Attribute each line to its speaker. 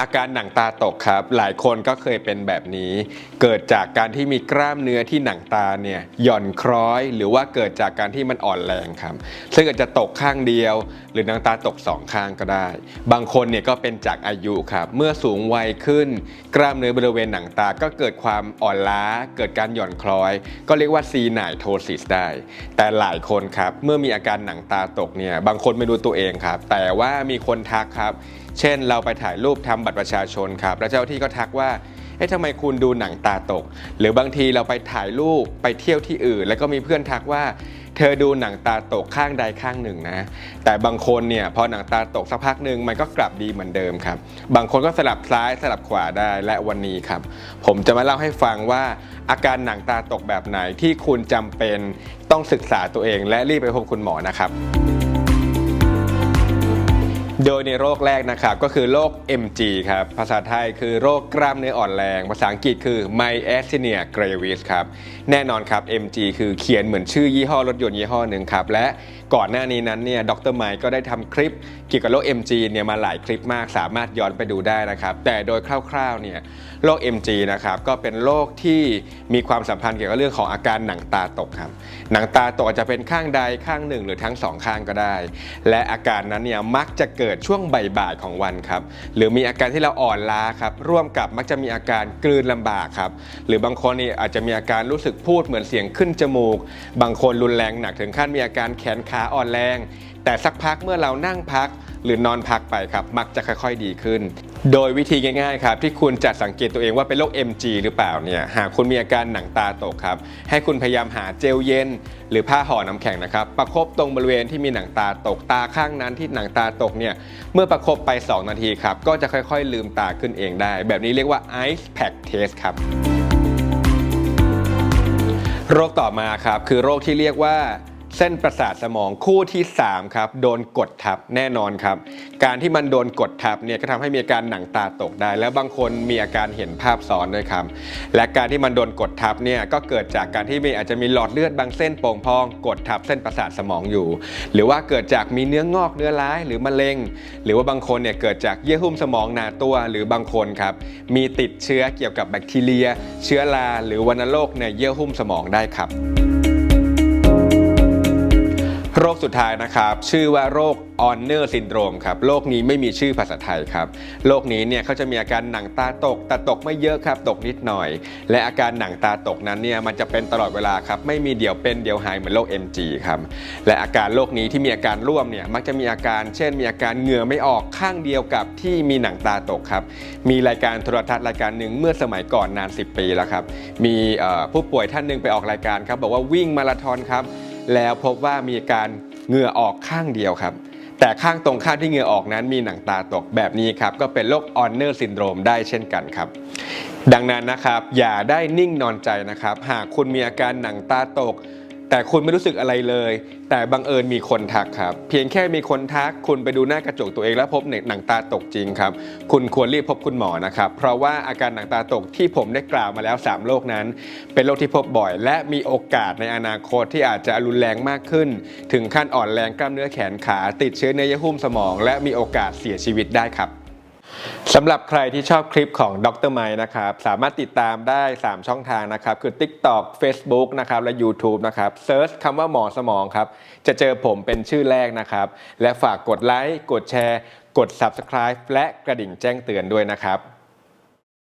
Speaker 1: อาการหนังตาตกครับ หลายคนก็เคยเป็นแบบนี้ เกิดจากการที่มีกล้ามเนื้อที่หนังตาเนี่ยหย่อนคล้อย หรือว่าเกิดจากการที่มันอ่อนแรงครับ ซึ่งอาจจะตกข้างเดียว หรือหนังตาตกสองข้างก็ได้ บางคนเนี่ยก็เป็นจากอายุครับ เมื่อสูงวัยขึ้น กล้ามเนื้อบริเวณหนังตาก็เกิดความอ่อนล้า เกิดการหย่อนคล้อย ก็เรียกว่าซีไนโทซิสได้ แต่หลายคนครับเมื่อมีอาการหนังตาตกเนี่ยบางคนไม่รู้ตัวเองครับ แต่ว่ามีคนทักครับ เช่น เราไปถ่ายรูปทำบัตรประชาชนครับ แล้วเจ้าที่ก็ทักว่า เอ๊ะทำไมคุณดูหนังตาตก หรือบางทีเราไปถ่ายรูปไปเที่ยวที่อื่น แล้วก็มีเพื่อนทักว่า เธอดูหนังตาตกข้างใดข้างหนึ่งนะ แต่บางคนเนี่ยพอหนังตาตกสักพักหนึ่งมันก็กลับดีเหมือนเดิมครับ บางคนก็สลับซ้ายสลับขวาได้และวันนี้ครับ ผมจะมาเล่าให้ฟังว่า อาการหนังตาตกแบบไหนที่คุณจำเป็นต้องศึกษาตัวเอง และรีบไปพบคุณหมอนะครับ โดยในโรคแรกนะครับก็คือโรค MG ครับ ภาษาไทยคือโรคกล้ามเนื้ออ่อนแรง ภาษาอังกฤษคือ myasthenia gravis ครับ แน่นอนครับ MG คือเขียนเหมือนชื่อยี่ห้อรถยนต์ยี่ห้อหนึ่งครับ และก่อนหน้านี้นั้นเนี่ยดรไมค์ก็ได้ทำคลิปเกี่ยวกับโรค MG เนี่ยมาหลายคลิปมากสามารถย้อนไปดูได้นะครับ แต่โดยคร่าวๆเนี่ยโรค MG นะครับก็เป็นโรคที่มีความสัมพันธ์เกี่ยวกับเรื่องของอาการหนังตาตกครับหนังตาตกจะเป็นข้างใดข้างหนึ่ง หรือทั้งสองข้างก็ได้ และอาการนั้นเนี่ยมักจะเกิดช่วงบ่ายๆของวันครับหรือมีอาการที่เราอ่อนล้าครับร่วมกับมักจะมีอาการกลืนลำบากครับหรือบางคนนี่อาจจะมีอาการรู้สึกพูดเหมือนเสียงขึ้นจมูก บางคนรุนแรงหนักถึงขั้นมีอาการแขนขาอ่อนแรง แต่สักพักเมื่อเรานั่งพักหรือนอนพักไปครับมักจะค่อยๆดีขึ้น โดยวิธีง่ายๆครับที่คุณจะสังเกตตัวเองว่าเป็นโรค MG หรือเปล่าเนี่ยหากคุณมีอาการหนังตาตกครับ ให้คุณพยายามหาเจลเย็น หรือผ้าห่อน้ำแข็งนะครับ ประคบตรงบริเวณที่มีหนังตาตกตาข้างนั้นที่หนังตาตกเนี่ยเมื่อประคบไป 2 นาทีครับก็จะค่อยๆ ลืมตาขึ้นเองได้ แบบนี้เรียกว่า ice pack test ครับโรคต่อมาครับคือโรคที่เรียกว่า เส้นประสาทสมองคู่ที่ 3 ครับ โดนกดทับแน่นอนครับ การที่มันโดนกดทับเนี่ยก็ทำให้มีอาการหนังตาตกได้ แล้วบางคนมีอาการเห็นภาพซ้อนด้วยครับ และการที่มันโดนกดทับเนี่ยก็เกิดจากการที่มีอาจจะมีหลอดเลือดบางเส้นโป่งพอง กดทับเส้นประสาทสมองอยู่ หรือว่าเกิดจากมีเนื้องอกเนื้อร้ายหรือมะเร็ง หรือว่าบางคนเนี่ยเกิดจากเยื่อหุ้มสมองหนาตัวหรือบางคนครับมีติดเชื้อเกี่ยวกับแบคทีเรีย เชื้อราหรือวัณโรคในเยื่อหุ้มสมองได้ครับ โรคสุดท้ายนะครับ ชื่อว่าโรคออนเนอร์ซินโดรมครับโรคนี้ไม่มีชื่อภาษาไทยครับโรคนี้เนี่ยเขาจะมีอาการหนังตาตกแต่ตกไม่เยอะครับตกนิดหน่อย และอาการหนังตาตกนั้นเนี่ยมันจะเป็นตลอดเวลาครับไม่มีเดี๋ยวเป็นเดี๋ยวหายเหมือนโรค MG ครับและอาการโรคนี้ที่มีอาการร่วมเนี่ยมักจะมีอาการ เช่น มีอาการเหงื่อไม่ออกข้างเดียวกับที่มีหนังตาตกครับมีรายการโทรทัศน์รายการหนึ่งเมื่อสมัยก่อนนาน 10 ปีแล้วครับมีผู้ป่วยท่านหนึ่งไปออกรายการครับบอกว่าวิ่งมาราธอนครับ แล้วพบว่ามีการเหงื่อออกข้างเดียวครับ แต่ข้างตรงข้างที่เหงื่อออกนั้นมีหนังตาตกแบบนี้ครับ ก็เป็นโรคออนเนอร์ซินโดรมได้เช่นกันครับ ดังนั้นนะครับอย่าได้นิ่งนอนใจนะครับ หากคุณมีอาการหนังตาตก แต่คุณไม่รู้สึกอะไรเลย แต่บังเอิญมีคนทักครับ เพียงแค่มีคนทักคุณไปดูหน้ากระจกตัวเองแล้วพบหนังตาตกจริงครับ คุณควรรีบพบคุณหมอนะครับ เพราะว่าอาการหนังตาตกที่ผมได้กล่าวมาแล้ว 3 โรคนั้น เป็นโรคที่พบบ่อย และมีโอกาสในอนาคตที่อาจจะรุนแรงมากขึ้น ถึงขั้นอ่อนแรงกล้ามเนื้อแขนขา ติดเชื้อในเยื่อหุ้มสมอง และมีโอกาสเสียชีวิตได้ครับ สำหรับใครที่ชอบคลิปของดรไมนะครับ สามารถติดตามได้ 3 ช่องทางนะครับ คือ TikTok Facebook นะครับ และ YouTube นะครับเซิร์ชคำว่าหมอสมองครับ จะเจอผมเป็นชื่อแรกนะครับ และฝากกดไลค์ กดแชร์ กด Subscribe และกระดิ่งแจ้งเตือนด้วยนะครับ